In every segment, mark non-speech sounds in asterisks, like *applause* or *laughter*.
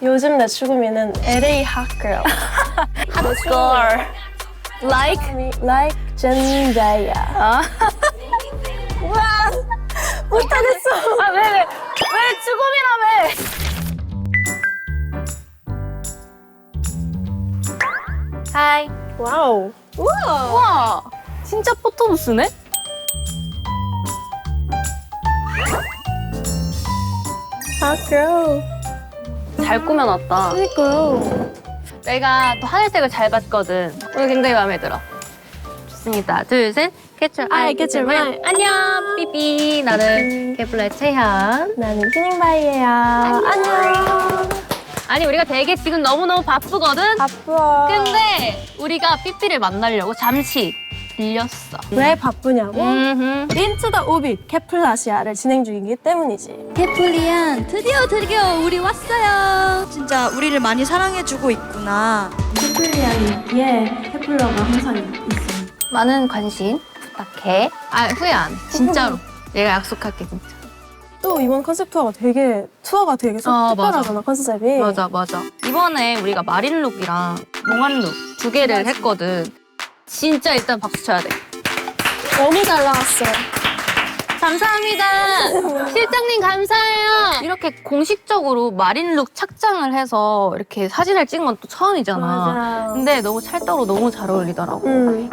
요즘 내 추구미는 LA hot girl. Girl. Like? like Zendaya. 아. 못하겠어. 아, 왜, 왜, 왜 죽음이라며? 하이. 와우. 우와. 우와. 진짜 포토부스네? hot girl. 잘 꾸며놨다. 그니까요. 내가 또 하늘색을 잘 봤거든. 오늘 굉장히 마음에 들어. 좋습니다. 둘, 셋. 캐출 아이, 캐출 아이. 안녕, 삐삐. 나는 케플라의 채현. 나는 휴닝바이예요. 안녕. 아니, 우리가 되게 지금 너무너무 바쁘거든? 바쁘어. 근데 우리가 삐삐를 만나려고 잠시 들렸어. 왜 바쁘냐고? 음흠. 인투 더 오빛 케플라시아를 진행 중이기 때문이지. 케플리안 드디어 드디어 우리 왔어요. 진짜 우리를 많이 사랑해주고 있구나. 케플리아니에 케플러가 항상 있어. 많은 관심 부탁해. 아, 후회 안 해. 진짜로. *laughs* 내가 약속할게, 진짜. 또 이번 컨셉 투어가 되게 투어가 되게 아, 특별하잖아 컨셉이. 맞아, 맞아. 이번에 우리가 마린 룩이랑 몽환 룩 두 개를 했거든. 진짜 일단 박수 쳐야 돼. 너무 잘 나왔어. 감사합니다. *laughs* 실장님 감사해요. 이렇게 공식적으로 마린룩 착장을 해서 이렇게 사진을 찍은 건 또 처음이잖아. 맞아. 근데 너무 찰떡으로 너무 잘 어울리더라고. 응.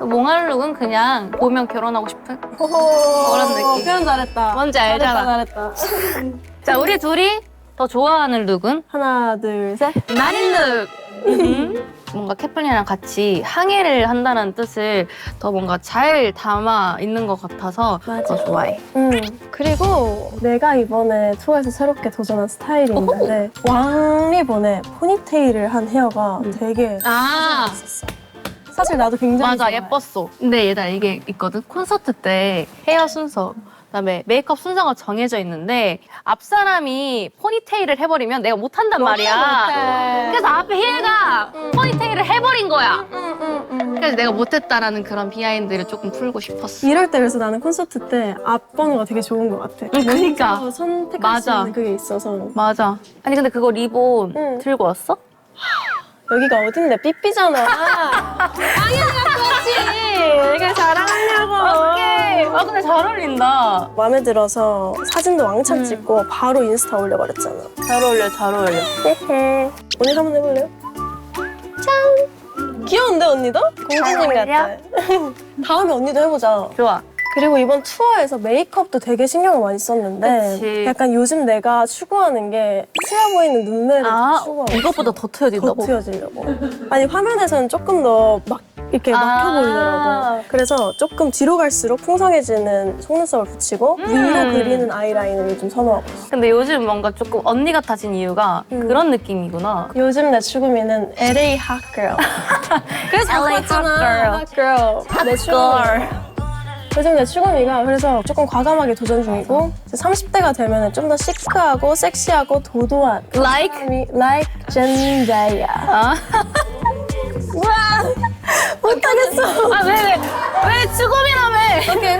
몽환룩은 그냥 보면 결혼하고 싶은 그런 느낌. 표현 잘했다. 뭔지 알잖아. 잘했다. 잘했다. *laughs* 자, 우리 둘이 더 좋아하는 룩은 하나, 둘, 셋. 마린룩. *laughs* 음. 뭔가 캐플린이랑 같이 항해를 한다는 뜻을 더 뭔가 잘 담아 있는 것 같아서 맞아. 더 좋아해. 응. 그리고 내가 이번에 투어에서 새롭게 도전한 스타일이 있는데 왕리본에 포니테일을 한 헤어가 되게 아, 있었어. 사실 나도 굉장히 맞아 좋아해. 예뻤어. 근데 얘들아 이게 있거든. 콘서트 때 헤어 순서. 그다음에 메이크업 순서가 정해져 있는데 앞 사람이 포니테일을 해버리면 내가 못한단 말이야. 못해. 그래서 앞에 힐가 포니테일을 해버린 거야. 그래서 내가 못했다라는 그런 비하인드를 조금 풀고 싶었어. 이럴 때 그래서 나는 콘서트 때 앞번호가 되게 좋은 것 같아. 응, 그니까. 먼저 선택할 맞아. 수 있는 그게 있어서 맞아. 아니 근데 그거 리본 응. 들고 왔어? 여기가 어딘데 삐삐잖아. 당연히 갖고 왔지. 이게 자랑하려고. 어떡해. 아 근데 잘 어울린다. 마음에 들어서 사진도 왕창 음. 찍고 바로 인스타 올려버렸잖아. 잘 어울려 잘 어울려. 오늘 한번 해볼래요? 짠! 귀여운데 언니도? 공주님 어울려? 같아. *laughs* 다음에 언니도 해보자. 좋아. 그리고 이번 투어에서 메이크업도 되게 신경을 많이 썼는데 그치. 약간 요즘 내가 추구하는 게 트여 보이는 눈매를 아 추구하고 이것보다 더 더 트여진다고? 트여지려고. 아니 화면에서는 조금 더 막 이렇게 아. 막혀 보이더라고. 그래서 조금 뒤로 갈수록 풍성해지는 속눈썹을 붙이고 음. 위로 그리는 아이라인을 좀 선호하고 있어. 근데 요즘 뭔가 조금 언니 같아진 이유가 음. 그런 느낌이구나. 요즘 내 추구미는 LA hot girl. *laughs* 그래서 LA 왔잖아. hot girl. hot girl. 내 추구미. 요즘 내 추구미가 그래서 조금 과감하게 도전 중이고 이제 30대가 되면 좀 더 시크하고 섹시하고 도도한 Like? like Zendaya. 아, 못하겠어. 아 왜, 왜, 왜 죽음이라며? 오케이.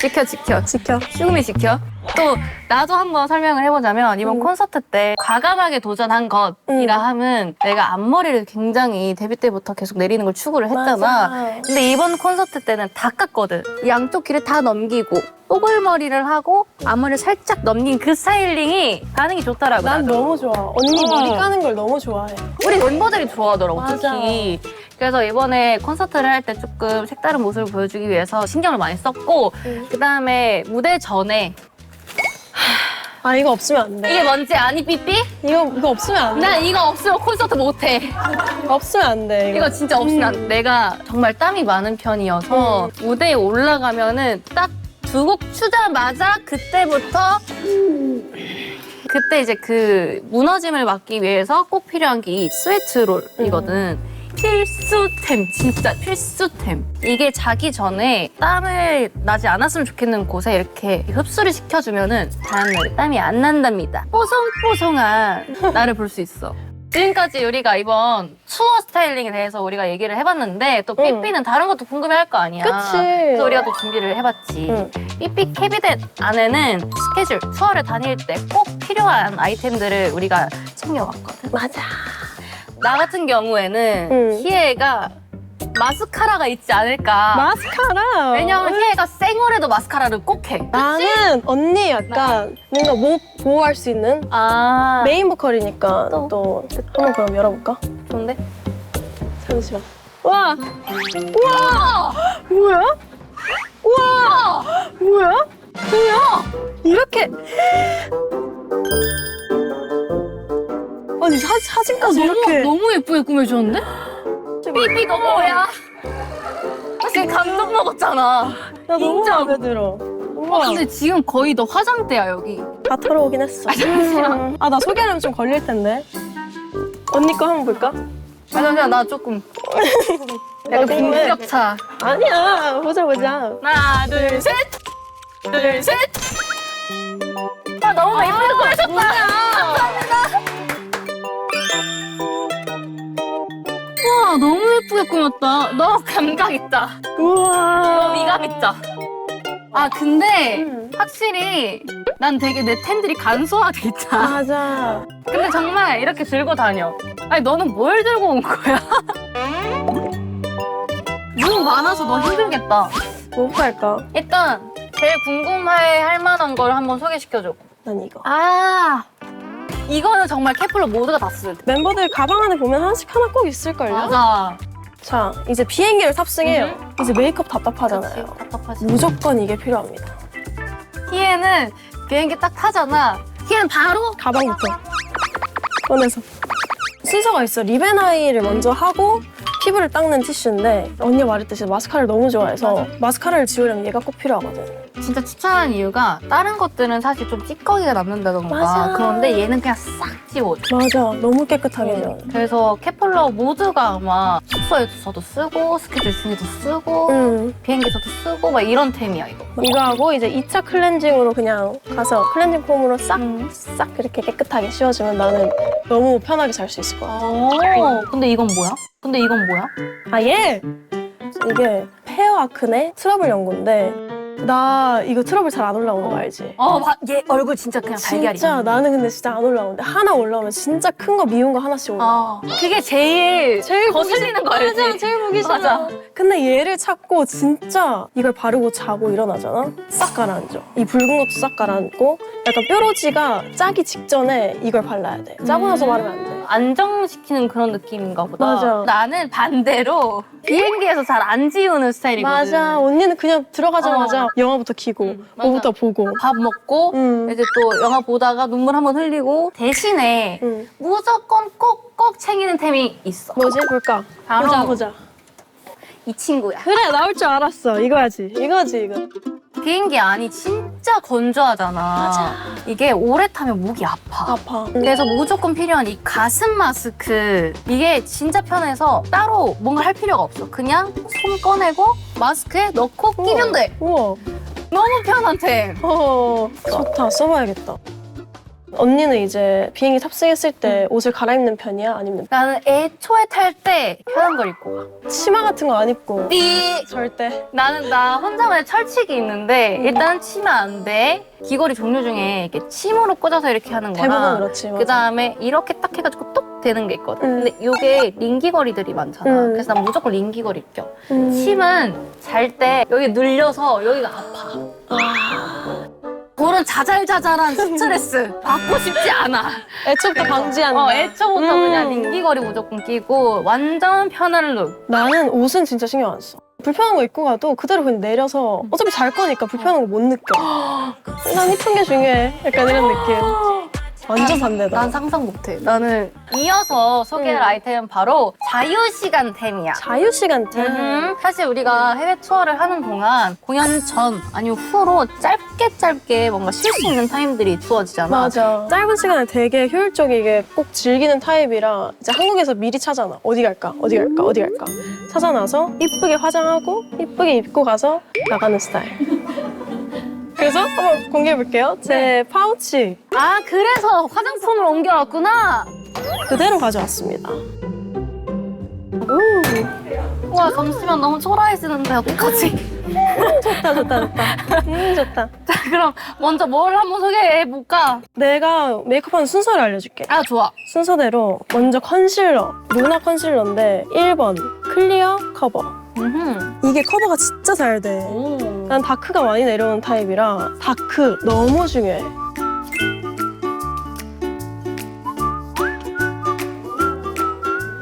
지켜, 지켜. 지켜. 죽음이 지켜. 또, 나도 한번 설명을 해보자면, 이번 음. 콘서트 때 과감하게 도전한 것이라 음. 함은 내가 앞머리를 굉장히 데뷔 때부터 계속 내리는 걸 추구를 했잖아. 맞아. 근데 이번 콘서트 때는 다 깠거든. 양쪽 귀를 다 넘기고, 뽀글머리를 하고, 앞머리를 살짝 넘긴 그 스타일링이 반응이 좋더라고. 난 나도. 너무 좋아. 언니 어. 머리 까는 걸 너무 좋아해. 우리 멤버들이 좋아하더라고 맞아. 특히 그래서 이번에 콘서트를 할 때 조금 색다른 모습을 보여주기 위해서 신경을 많이 썼고 음. 그 다음에 무대 전에 아 이거 없으면 안 돼. 이게 뭔지 아니 삐삐? 이거 이거 없으면 안 돼. 난 이거 없으면 콘서트 못해 없으면 안 돼. 이거 진짜 없으면 안 돼. 내가 정말 땀이 많은 편이어서 무대에 올라가면은 딱 두 곡 추자마자 그때부터 그때 이제 그 무너짐을 막기 위해서 꼭 필요한 게 이 스웨트롤이거든. 필수템, 진짜 필수템. 이게 자기 전에 땀을 나지 않았으면 좋겠는 곳에 이렇게 흡수를 시켜주면은 다음날에 땀이 안 난답니다. 뽀송뽀송한 *laughs* 나를 볼 수 있어. 지금까지 우리가 이번 투어 스타일링에 대해서 우리가 얘기를 해봤는데 또 응. 삐삐는 다른 것도 궁금해할 거 아니야. 그치. 그래서 우리가 또 준비를 해봤지. 응. 삐삐 캐비넷 안에는 스케줄, 투어를 다닐 때 꼭 필요한 아이템들을 우리가 챙겨왔거든. 맞아. 나 같은 경우에는 응. 희애가 마스카라가 있지 않을까. 마스카라. 왜냐면 희애가 생얼에도 마스카라를 꼭 해. 나는 언니 약간 뭔가 목 보호할 수 있는 아, 메인 보컬이니까 또? 또, 한번 그럼 열어볼까? 좋은데? 잠시만. 와, 우와, 뭐야? 우와, 뭐야? 뭐야? 이렇게. 아니 사, 사진까지 이렇게. 너무 예쁘게 꾸며주는데? 삐삐 너 뭐야? 나 지금 감동 먹었잖아. 나 너무 인정. 마음에 들어. 어, 우와, 근데 지금 거의 너 화장대야 여기. 다 털어오긴 했어. 잠시만. 아, 나 소개하려면 좀 걸릴 텐데. 언니 거 한번 볼까? 아 잠시만 나 조금 *laughs* 약간? 빈격차. 아니야, 보자 보자. 하나 둘 셋. 둘 셋. 아 너무 예쁘게 꾸며줬다. 예쁘게 꾸몄다. 너 감각 있다. 우와. 미감 있죠? 아 근데 음. 확실히 난 되게 내 템들이 간소하게 있다. 맞아. 근데 정말 이렇게 들고 다녀. 아니 너는 뭘 들고 온 거야? 너무 많아서 너 힘들겠다. 뭐 할까? 일단 제일 궁금해 할 만한 걸 한번 소개시켜줘. 난 이거. 아 이거는 정말 케플러 모두가 다 쓰는. 멤버들 가방 안에 보면 하나씩 하나 꼭 있을걸요? 맞아. 자, 이제 비행기를 탑승해요. 음. 이제 메이크업 답답하잖아요. 답답하지. 무조건 이게 필요합니다. 희애는 비행기 딱 타잖아. 희애는 바로 가방부터 꺼내서 순서가 있어. 아이를 먼저 하고 피부를 닦는 티슈인데 언니가 말했듯이 마스카라를 너무 좋아해서 마스카라를 지우려면 얘가 꼭 필요하거든. 진짜 추천하는 이유가 다른 것들은 사실 좀 찌꺼기가 남는다던가 맞아. 그런데 얘는 그냥 싹 지워줘. 맞아, 너무 깨끗하게 지워. 그래서 케플러 모두가 아마 숙소에서도 쓰고 스케줄 중에도 쓰고 음, 비행기에서도 쓰고 막 이런 템이야 이거. 이거 하고 이제 2차 클렌징으로 그냥 가서 클렌징 폼으로 싹 음. 싹 이렇게 깨끗하게 씌워주면 나는 너무 편하게 잘 수 있을 것 같아. 어, 근데 이건 뭐야? 근데 이건 뭐야? 아, 얘! 이게 페어 아크네 트러블 연고인데 나 이거 트러블 잘 안 올라오는 거 알지? 어, 봐, 얘 얼굴 진짜 그냥 달걀이야. 진짜 나는 근데 진짜 안 올라오는데 하나 올라오면 진짜 큰 거 미운 거 하나씩 올라. 아, 그게 제일 제일 거슬리는 거 알지? 맞아, 제일 보기 싫어. 맞아. 근데 얘를 찾고 진짜 이걸 바르고 자고 일어나잖아? 싹 가라앉아. 이 붉은 것도 싹 가라앉고 약간 뾰루지가 짜기 직전에 이걸 발라야 돼. 짜고 나서 음. 바르면 안 돼. 안정시키는 그런 느낌인가 보다. 맞아. 나는 반대로 비행기에서 잘 안 지우는 스타일이거든. 맞아. 언니는 그냥 들어가자마자 어. 영화부터 키고 응, 맞아. 뭐부터 보고. 밥 먹고 응. 이제 또 영화 보다가 눈물 한번 흘리고 대신에 응. 무조건 꼭꼭 챙기는 템이 있어. 뭐지? 볼까? 바로 보자, 보자. 이 친구야. 그래, 나올 줄 알았어. 이거야지. 이거지, 이거. 비행기 안이 진 짜 건조하잖아. 이게 오래 타면 목이 아파. 아파. 그래서 무조건 필요한 이 가슴 마스크 이게 진짜 편해서 따로 뭔가 할 필요가 없어. 그냥 손 꺼내고 마스크에 넣고 끼면 돼. 우와. 너무 편한 템. 어, 좋다. 써봐야겠다. 언니는 이제 비행기 탑승했을 때 옷을 갈아입는 편이야? 아니면 나는 애초에 탈 때 편한 걸 입고 가. 치마 같은 거 안 입고? 삐. 절대. 나는 나 혼자만의 철칙이 있는데 일단 치면 안 돼. 귀걸이 종류 중에 이렇게 침으로 꽂아서 이렇게 하는 대부분 거랑 그렇지. 맞아. 그 다음에 이렇게 딱 해가지고 똑 되는 게 있거든. 음. 근데 이게 링귀걸이들이 많잖아. 음. 그래서 난 무조건 링귀걸이 껴. 음. 침은 잘 때 여기 눌려서 여기가 아파. 그런 자잘자잘한 스트레스 받고 싶지 않아. 애초부터 방지한다. 어, 애초부터 음. 그냥 링귀걸이 무조건 끼고 완전 편한 룩. 나는 옷은 진짜 신경 안 써. 불편한 거 입고 가도 그대로 그냥 내려서 어차피 잘 거니까 불편한 거 못 느껴. *gasps* 난 이쁜 게 중요해. 약간 이런 느낌. *gasps* 완전 반대다. 난 상상 못해. 나는 이어서 소개할 음. 아이템은 바로 자유시간템이야. 자유 시간대. 음, 사실 우리가 해외 투어를 하는 동안 공연 전 아니면 후로 짧게 짧게 뭔가 쉴 수 있는 타임들이 주어지잖아. 맞아. 짧은 시간에 되게 효율적이게 꼭 즐기는 타입이라 이제 한국에서 미리 찾아놔. 어디 갈까? 어디 갈까? 어디 갈까? 찾아놔서 이쁘게 화장하고 이쁘게 입고 가서 나가는 스타일. 그래서 한번 공개해 볼게요. 제 파우치. 아 그래서 화장품을 옮겨왔구나. 그대로 가져왔습니다. 와 잠시만 너무 초라해지는데 어떡하지? *laughs* 좋다 좋다 좋다. 음 좋다. 자 그럼 먼저 뭘 한번 소개해 볼까? 내가 메이크업하는 순서를 알려줄게. 아 좋아. 순서대로 먼저 컨실러, 루나 컨실러인데 1번 클리어 커버. 음. 이게 커버가 진짜 잘 돼. 오. 난 다크가 많이 내려오는 타입이라 다크 너무 중요해.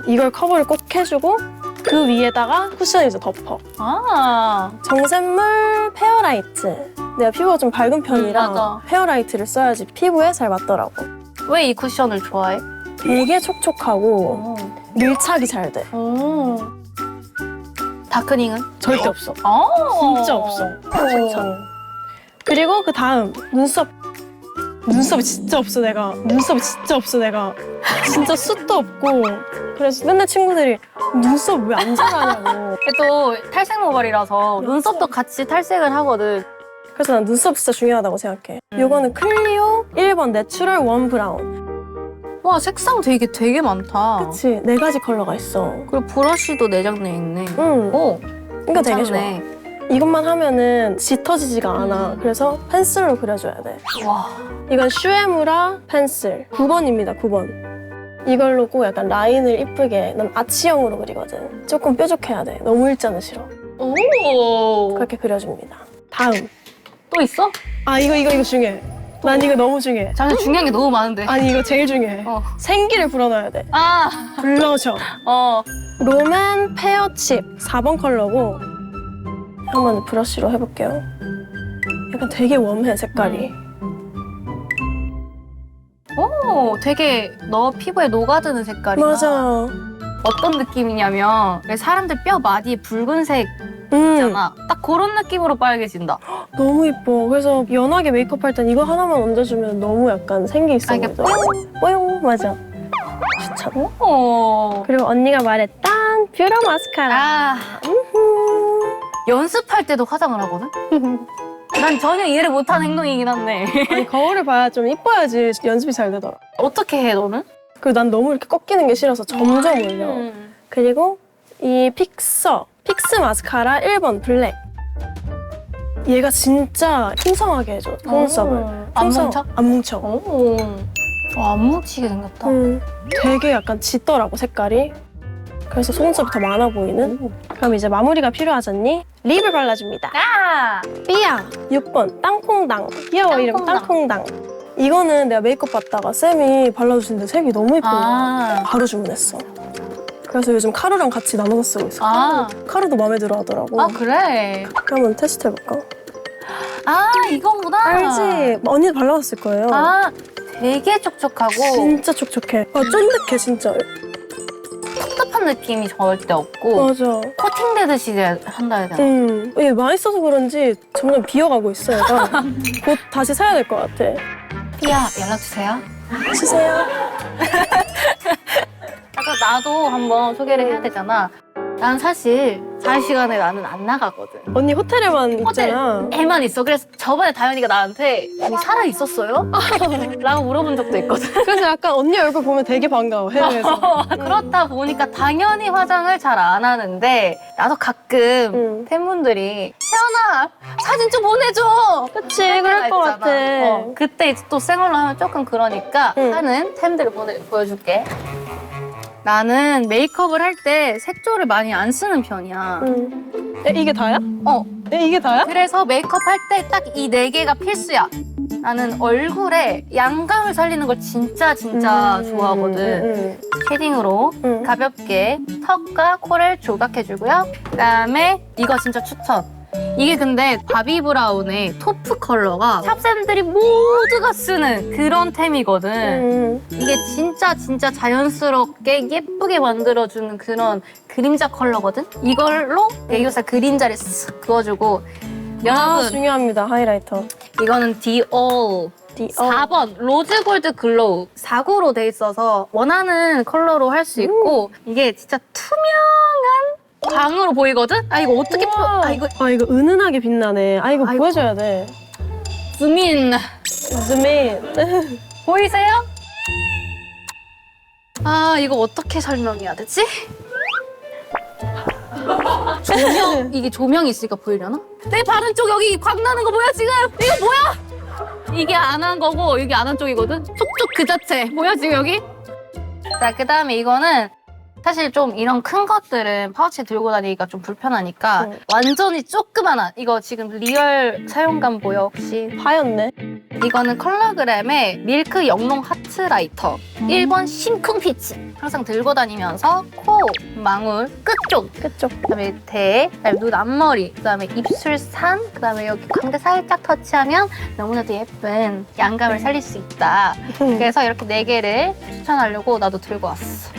이걸 커버를 꼭 해주고 그 위에다가 쿠션을 이제 덮어. 아. 정샘물 페어라이트. 내가 피부가 좀 밝은 편이라 음, 맞아. 페어라이트를 써야지 피부에 잘 맞더라고. 왜 이 쿠션을 좋아해? 되게 촉촉하고 오. 밀착이 잘 돼. 오. 다크닝은? 절대 없어. 아. 진짜 없어. 진짜. 그리고 그 다음 눈썹. 눈썹이 진짜 없어 내가. 눈썹이 진짜 없어 내가. 진짜 숱도 없고. 그래서 맨날 친구들이 눈썹 왜 안 자라냐고. 또 탈색 모발이라서 눈썹도 같이 탈색을 하거든. 그래서 난 눈썹 진짜 중요하다고 생각해. 음. 요거는 클리오 1번 내추럴 원 브라운. 와 색상 되게 되게 많다. 그치? 네 가지 컬러가 있어. 그리고 브러쉬도 내장돼 있네. 응. 오, 이거 되게 좋아. 괜찮네. 이것만 하면은 짙어지지가 않아. 음. 그래서 펜슬로 그려줘야 돼. 와, 이건 슈에무라 펜슬 9번입니다 9번 이걸로 꼭 약간 라인을 이쁘게 난 아치형으로 그리거든 조금 뾰족해야 돼 너무 일자는 싫어 오. 그렇게 그려줍니다 다음 또 있어? 아 이거 이거 이거 중요해 난 이거 너무 중요해 잠시 중요한 게 너무 많은데. 아니 이거 제일 중요해 어. 생기를 불어넣어야 돼 아, 블러셔 어. 롬앤 페어칩 4번 컬러고 한번 브러쉬로 해볼게요 약간 되게 웜해 색깔이 오, 되게 너 피부에 녹아드는 색깔이야. 맞아 어떤 느낌이냐면 왜 사람들 뼈 마디에 붉은색 음. 있잖아. 딱 그런 느낌으로 빨개진다. 너무 이뻐. 그래서 연하게 메이크업 할 땐 이거 하나만 얹어주면 너무 약간 생기 있어 아, 이게 보여. 뽀용 맞아. 추천. 오. 그리고 언니가 말했던 뷰러 마스카라. 아. 연습할 때도 화장을 하거든? *laughs* 난 전혀 이해를 못하는 행동이긴 한데. 아니 거울을 봐야 좀 이뻐야지 연습이 잘 되더라. 어떻게 해, 너는? 그리고 난 너무 이렇게 꺾이는 게 싫어서 점점 올려. 음. 그리고 이 픽서 픽스 마스카라 1번 블랙. 얘가 진짜 풍성하게 해줘 속눈썹을. 오. 안 풍성- 뭉쳐? 안 뭉쳐. 오. 와, 안 뭉치게 생겼다. 음, 되게 약간 짙더라고 색깔이. 그래서 속눈썹이 더 많아 보이는. 그럼 이제 마무리가 필요하잖니? 립을 발라줍니다. 아! 삐아 6번 땅콩당. 귀여워 이름 땅콩당. 땅콩당. 이거는 내가 메이크업 받다가 쌤이 발라주시는데 색이 너무 거야. 아. 바로 주문했어. 그래서 요즘 카루랑 같이 나눠서 쓰고 있어. 아. 카루도 마음에 들어 하더라고. 아, 그래. 한번 테스트 해볼까? 아, 이거구나. 알지? 언니도 발라봤을 거예요. 아, 되게 촉촉하고 진짜 촉촉해. 아, 쫀득해 진짜. 텁텁한 느낌이 절대 없고 맞아. 코팅되듯이 한다 해야 되나? 음, 이게 많이 써서 그런지 점점 비어가고 있어, 얘가. *laughs* 곧 다시 사야 될 것 같아. 삐야, 연락 주세요. 주세요. 나도 한번 소개를 해야 되잖아. 난 사실 자유 시간에 나는 안 나가거든. 언니 호텔에만 호텔. 있잖아. 애만 있어. 그래서 저번에 다현이가 나한테 언니 살아 있었어요? *laughs* 라고 물어본 적도 있거든. 그래서 약간 언니 얼굴 보면 되게 반가워, 해외에서. *laughs* 그렇다 보니까 당연히 화장을 잘 안 하는데 나도 가끔 응. 팬분들이 태연아 사진 좀 보내줘. 그치, 그럴 것. 같아. 어, 그때 이제 또 생얼로 하면 조금 그러니까 응. 하는 템들을 보내, 보여줄게. 나는 메이크업을 할 때 색조를 많이 안 쓰는 편이야. 음. 에, 이게 다야? 어, 에, 이게 다야? 그래서 메이크업 할 때 딱 이 네 개가 필수야. 나는 얼굴에 양감을 살리는 걸 진짜 진짜 음, 좋아하거든. 음, 쉐딩으로 음. 가볍게 턱과 코를 조각해주고요. 그다음에 이거 진짜 추천. 이게 근데 바비 브라운의 토프 컬러가 샵쌤들이 모두가 쓰는 그런 템이거든. 음. 이게 진짜 진짜 자연스럽게 예쁘게 만들어주는 그런 그림자 컬러거든. 이걸로 애교살 그림자를 쓱 그어주고 아, 여러분 중요합니다, 하이라이터. 이거는 디올 디, 4번 로즈 골드 글로우 4구로 돼 있어서 원하는 컬러로 할 수 있고 이게 진짜 투명한 광으로 보이거든? 아 이거 어떻게 표... 아 이거 아, 이거 은은하게 빛나네. 아, 이거 아이고. 보여줘야 돼. 주민ズ민. *laughs* 보이세요? 아 이거 어떻게 설명해야 되지? 조명 이게 조명이 있으니까 보이려나? 내 바른 쪽 여기 광 나는 거 뭐야 지금? 이거 뭐야? 이게 안 한 거고 이게 안 한 쪽이거든. 촉촉 그 자체 뭐야 지금 여기? 자 그다음에 이거는 사실 좀 이런 큰 것들은 파우치에 들고 다니기가 좀 불편하니까 응. 완전히 조그만한 이거 지금 리얼 사용감 보여 혹시? 하였네. 이거는 컬러그램의 밀크 영롱 하트 라이터 1번 심쿵 피치 항상 들고 다니면서 코, 망울, 끝쪽 그쪽. 그다음에 대, 그다음에 눈 앞머리, 그다음에 입술 산, 그다음에 여기 광대 살짝 터치하면 너무나도 예쁜 양감을 살릴 수 있다. 그래서 이렇게 네 개를 추천하려고 나도 들고 왔어.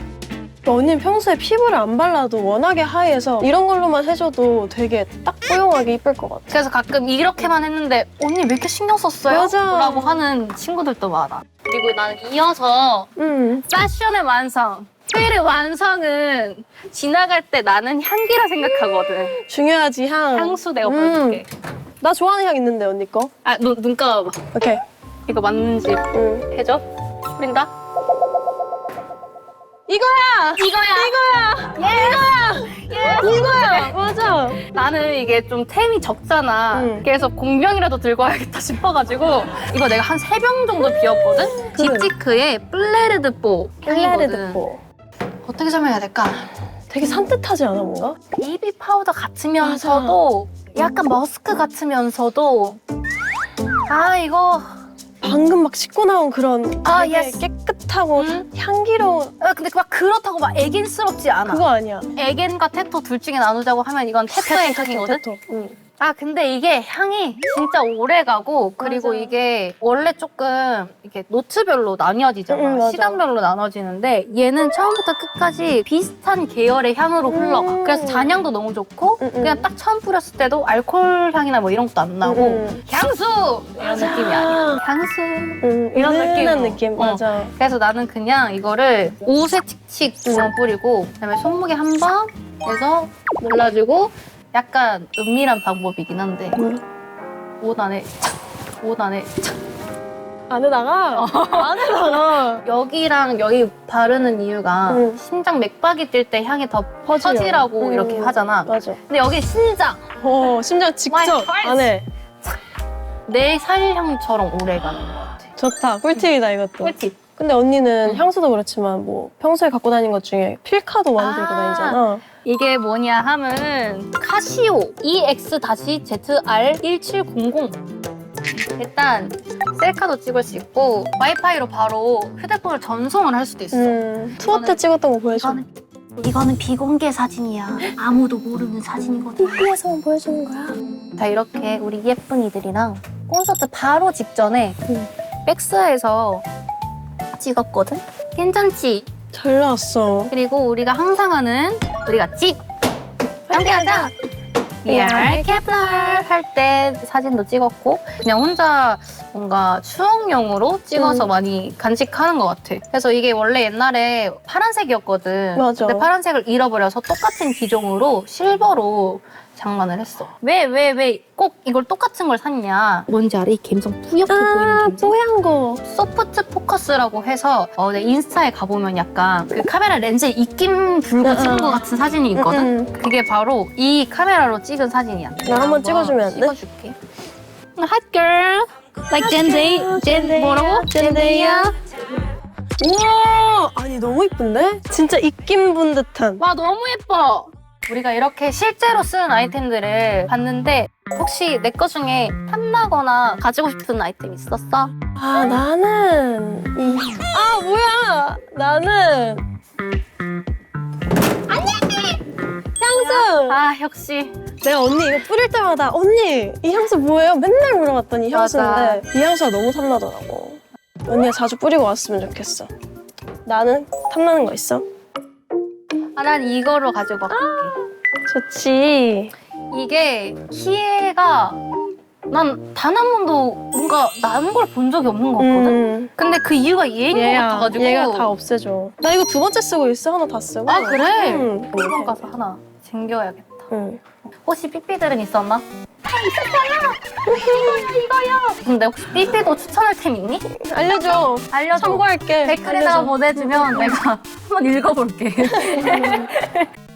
언니는 평소에 피부를 안 발라도 워낙에 하얘서 이런 걸로만 해줘도 되게 딱 뽀용하게 이쁠 것 같아. 그래서 가끔 이렇게만 했는데 언니 왜 이렇게 신경 썼어요? 맞아. 라고 하는 친구들도 많아. 그리고 나는 이어서 음. 패션의 완성. 힐의 완성은 지나갈 때 나는 향기라 생각하거든. 중요하지 향. 향수 내가 음. 보여줄게. 나 좋아하는 향 있는데 언니 거. 아, 눈, 눈 감아봐. 오케이. 이거 맞는지 음. 해줘. 뿌린다. 이거야. 이거야. 이거야. 이거야. 맞아. 나는 이게 좀 템이 적잖아. 응. 그래서 공병이라도 들고 와야겠다 싶어가지고 이거 내가 한 세 병 정도 비웠거든. 그래. 지치크의 플레르드뽀 향이거든. 클라레드포. 어떻게 설명해야 될까? 되게 산뜻하지 않아 뭔가? 베이비 파우더 같으면서도 약간 머스크 같으면서도 아 이거 방금 막 씻고 나온 그런 아, 되게 예스. 깨끗하고 음. 향기로운 아, 근데 막 그렇다고 막 애견스럽지 않아. 그거 아니야. 애견과 테토 둘 중에 나누자고 하면 이건 *laughs* 테토의 향이거든. 테토. 응. 아 근데 이게 향이 진짜 오래 가고 그리고 맞아. 이게 원래 조금 이렇게 노트별로 나뉘어지잖아 응, 맞아. 시간별로 나눠지는데 얘는 처음부터 끝까지 비슷한 계열의 향으로 흘러가 음. 그래서 잔향도 너무 좋고 응, 응. 그냥 딱 처음 뿌렸을 때도 알코올 향이나 뭐 이런 것도 안 나고 응. 향수 이런 느낌이 아니야 향수 응, 이런 느낌으로. 느낌. 어. 맞아. 그래서 나는 그냥 이거를 옷에 칙칙 그냥 뿌리고 그다음에 손목에 한 번 해서 눌러주고 약간 은밀한 방법이긴 한데 뭐야? 옷 안에 착, 옷 안에 착. 안에다가 안에다가 여기랑 여기 바르는 이유가 응. 심장 맥박이 뛸 때 향이 더 퍼지려. 퍼지라고 응. 이렇게 하잖아. 맞아. 근데 여기 신장 어 심지어 직접 My heart. 안에 내 살향처럼 오래 가는 것 같아. 좋다. 꿀팁이다 이것도. 꿀팁. 근데 언니는 응. 향수도 그렇지만 뭐 평소에 갖고 다니는 것 중에 필카도 많이 들고 아. 다니잖아. 이게 뭐냐 하면 카시오 E EX-ZR1700 일단 셀카도 찍을 수 있고 와이파이로 바로 휴대폰을 전송을 할 수도 있어 음, 투어 때 이거는- 찍었던 거 보여줘. 이거는 이거는 비공개 사진이야 아무도 모르는 사진이거든 TV에서만 보여주는 거야. 자 이렇게 우리 예쁜이들이랑 콘서트 바로 직전에 응. 백스에서 찍었거든 괜찮지? 잘 나왔어. 그리고 우리가 항상 하는 우리가 찍 함께하자 리얼 케플러 할때 사진도 찍었고 그냥 혼자 뭔가 추억용으로 찍어서 음. 많이 간직하는 것 같아 그래서 이게 원래 옛날에 파란색이었거든 맞아. 근데 파란색을 잃어버려서 똑같은 기종으로 실버로 장만을 했어 왜 왜 왜 꼭 이걸 똑같은 걸 샀냐 뭔지 알아? 이 감성 뿌옇게 보이는 아, 감성 뽀얀 거. 소프트 포커스라고 해서 어, 내 인스타에 가보면 약간 그 카메라 렌즈에 입김 불고 응, 찍은 응. 것 같은 사진이 있거든? 응, 응. 그게 바로 이 카메라로 찍은 사진이야. 나 한번 찍어주면 안 돼? 찍어줄게. Hot girl, like 젠데이, 젠 뭐라고? 젠데이야. 우와! 아니 너무 이쁜데? 진짜 입김 분 듯한. 와 너무 예뻐. 우리가 이렇게 실제로 쓰는 아이템들을 봤는데 혹시 내 거 중에 탐나거나 가지고 싶은 아이템 있었어? 아 나는 이. 아 뭐야? 나는. 향수. 아 역시 내가 언니 이거 뿌릴 때마다 언니 이 향수 뭐예요? 맨날 물어봤더니 이 향수인데 이 향수가 너무 탐나더라고. 언니가 자주 뿌리고 왔으면 좋겠어. 나는 탐나는 거 있어? 아, 난 이거로 가지고 바꿀게. 좋지. 이게 키에가 난 단 한 번도 뭔가 남은 걸 본 적이 없는 것 같거든? 음. 근데 그 이유가 얘인 것 같아가지고 얘가 다 없애줘. 나 이거 두 번째 쓰고 있어. 하나 다 쓰고. 아 그래? 응. 이번 가서 하나 챙겨야겠다 응. 혹시 삐삐들은 있었나? 이거요 이거요. 근데 혹시 삐삐도 추천할 템 있니? 알려줘. 알려줘. 참고할게. 댓글에다가 알려줘. 보내주면 내가 *laughs* 한번 읽어볼게. *laughs*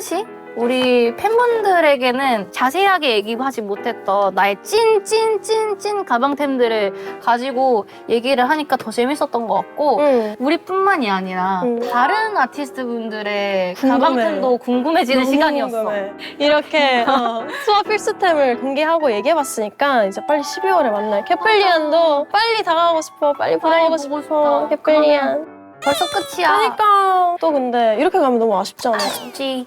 평상시 우리 팬분들에게는 자세하게 얘기하지 못했던 나의 찐 찐 찐 찐 가방템들을 가지고 얘기를 하니까 더 재밌었던 것 같고 응. 우리뿐만이 아니라 음. 다른 아티스트 분들의 궁금해. 가방템도 궁금해지는 시간이었어. 궁금해. 이렇게 어, *laughs* 수업 필수템을 공개하고 얘기해봤으니까 이제 빨리 12월에 만날 캐플리안도 빨리 다가가고 싶어. 빨리 보고 싶어. 싶다. 캐플리안. 벌써 끝이야. 그러니까 또 근데 이렇게 가면 너무 아쉽잖아. 아쉽지.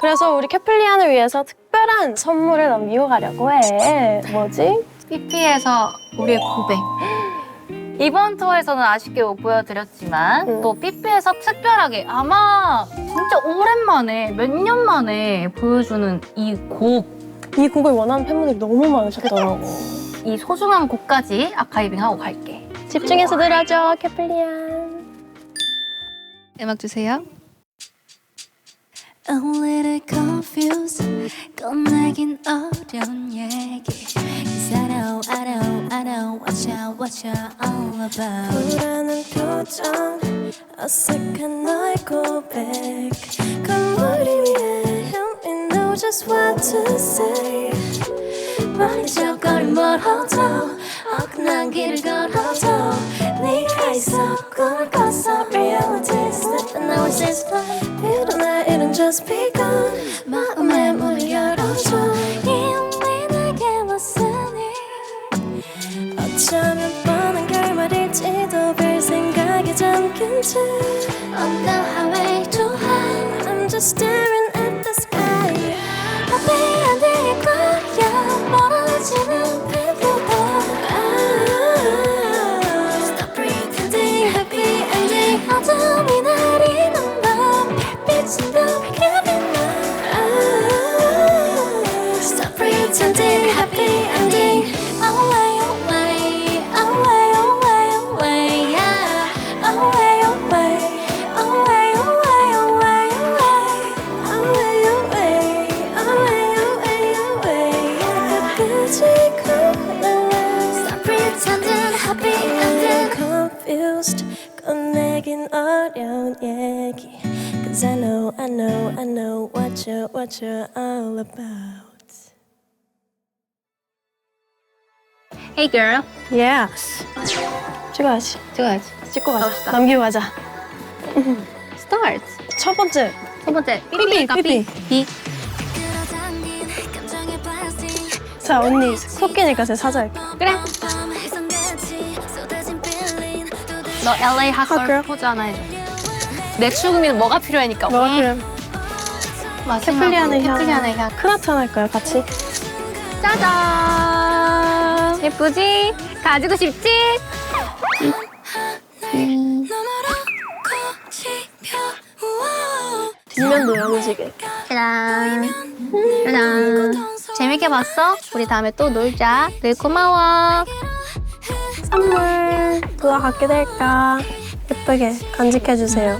그래서 우리 캐플리안을 위해서 특별한 선물을 남기고 가려고 해. 뭐지? 삐삐에서 우리의 고백. 이번 투어에서는 아쉽게 못 보여드렸지만 음. 또 삐삐에서 특별하게 아마 진짜 오랜만에 몇 년 만에 보여주는 이 곡, 이 곡을 원하는 팬분들이 너무 많으셨더라고. 이 소중한 곡까지 아카이빙하고 갈게. 집중해서 들어줘, 캐플리안. 음악 주세요. A little confused 꺼내긴 어려운 얘기 Cause I know, I know, I know what you, what you all about 불안한 표정 어색한 너의 고백 그 머리 위에 Help me know just what to say 거리 멀어도 어긋난 길을 걸어도 네가 있어 꿈을 꿨어. Reality's now it's this life 일어나 일은 just begun. 마음의 문을 열어줘. 이미 내게 왔으니 어쩌면 뻔한 결말일지도 별 생각에 잠긴 채 On the highway to hell I'm just what you're, what you're all about Hey girl. Yeah. 찍어야지. 찍어야지. 찍고 가자. 갑시다. 남기고 가자. Start. 첫 번째. 첫 번째 삐삐, 삐삐. 삐. 자, 언니 코끼니까 제가 사자할게. 그래. 너 LA 핫걸? 포즈 하나 해줘. 내 죽음에는 뭐가 필요하니까. 너가 필요해. 마지막으로 캐플리안의 향. 캐플리안의 향. 크나트 할까요, 같이? 짜잔. 예쁘지? 가지고 싶지? 우와. 뒷면도 야무지게. 짜잔. 짜잔. 재밌게 봤어? 우리 다음에 또 놀자. 늘 고마워. 선물 누가 갖게 될까? 예쁘게 간직해주세요.